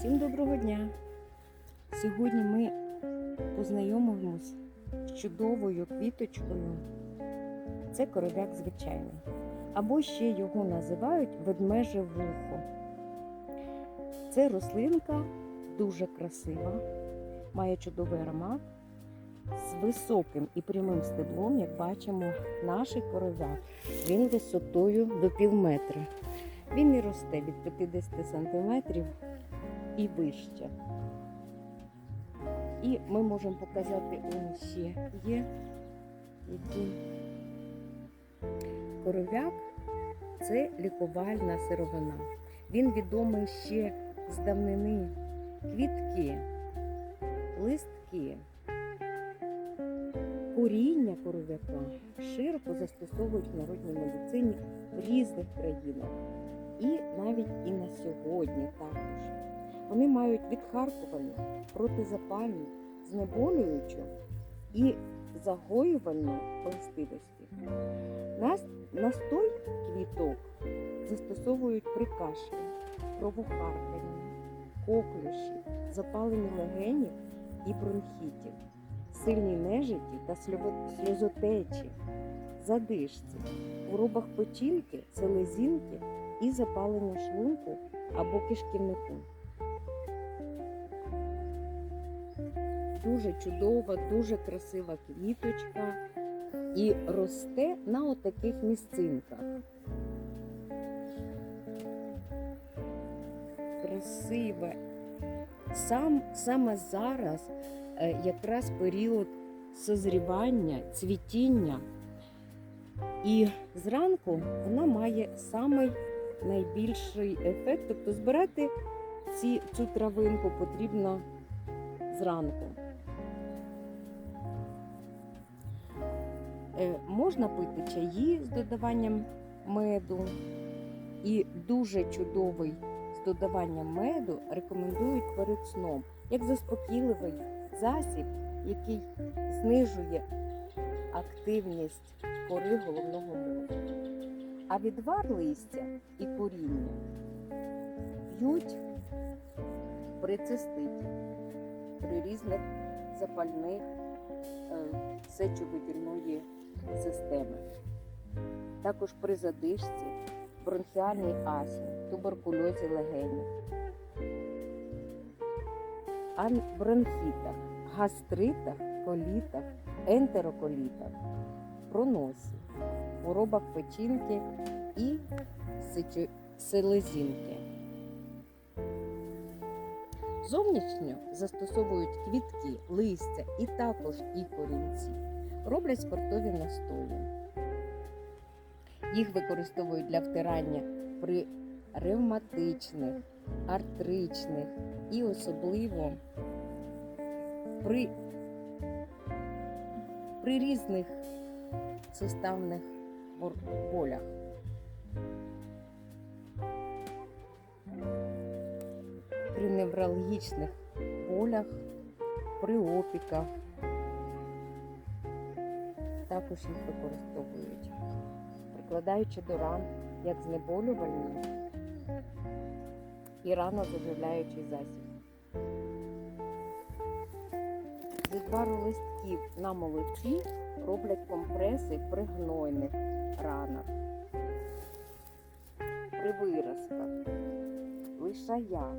Всім доброго дня! Сьогодні ми познайомимось з чудовою квіточкою. Це коров'як звичайний. Або ще його називають ведмеже вухо. Це рослинка дуже красива, має чудовий аромат з високим і прямим стеблом, як бачимо, наш коров'як. Він висотою до пів метра. Він і росте від 50 сантиметрів і вище. І ми можемо показати он ще є який коров'як це лікувальна сировина. Він відомий ще з давнини квітки, листки, коріння коров'яка широко застосовують в народній медицині в різних країнах. І навіть і на сьогодні також. Вони мають відхаркувальну, протизапальну, знеболюючу і загоювальну властивості. Нас- Настой квіток застосовують при кашлі, кровохарканні, коклюші, запаленні легенів і бронхітів, сильній нежиті та сльозотечі, задишці, хворобах печінки, селезінки і запаленню шлунку або кишківнику. Дуже чудова, дуже красива квіточка і росте на отаких місцинках. Красиве. Сам, саме зараз е, якраз період созрівання, цвітіння. І зранку вона має самий найбільший ефект. Тобто збирати ці, цю травинку потрібно зранку. Можна пити чаї з додаванням меду. І дуже чудовий з додаванням меду рекомендують перед сном як заспокійливий засіб, який знижує активність кори головного мозку. А відвар листя і коріння п'ють при циститі, при різних запальних е, сечовидільної системи. Також при задишці, бронхіальній астмі, туберкульозі легенів, ан- бронхітах, гастритах, колітах, ентероколітах, проносі, хворобах печінки і селезінки. Зовнішньо застосовують квітки, листя і також і корінці. Роблять спиртові настої. Їх використовують для втирання при ревматичних, артричних і особливо при, при різних суставних болях. При невралгічних болях, при опіках. Також їх використовують, прикладаючи до ран як знеболювальний і ранозаживляючий засіб. З відвару листків на молоці роблять компреси при гнойних ранах, при виразках, лишаях.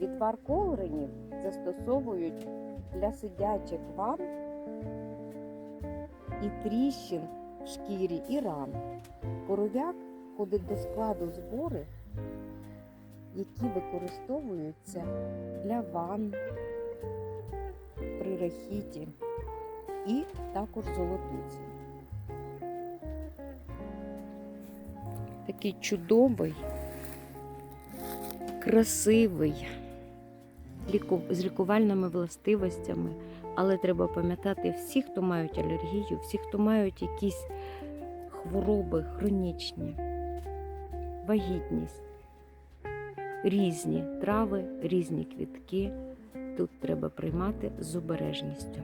Відвар колоренів застосовують для сидячих ван і тріщин в шкірі і ран. Коров'як входить до складу збори, які використовуються для ван при рахіті і також золотуці. Такий чудовий, красивий, з лікувальними властивостями. Але треба пам'ятати всі, хто мають алергію, всі, хто мають якісь хвороби хронічні, вагітність, різні трави, різні квітки. Тут треба приймати з обережністю.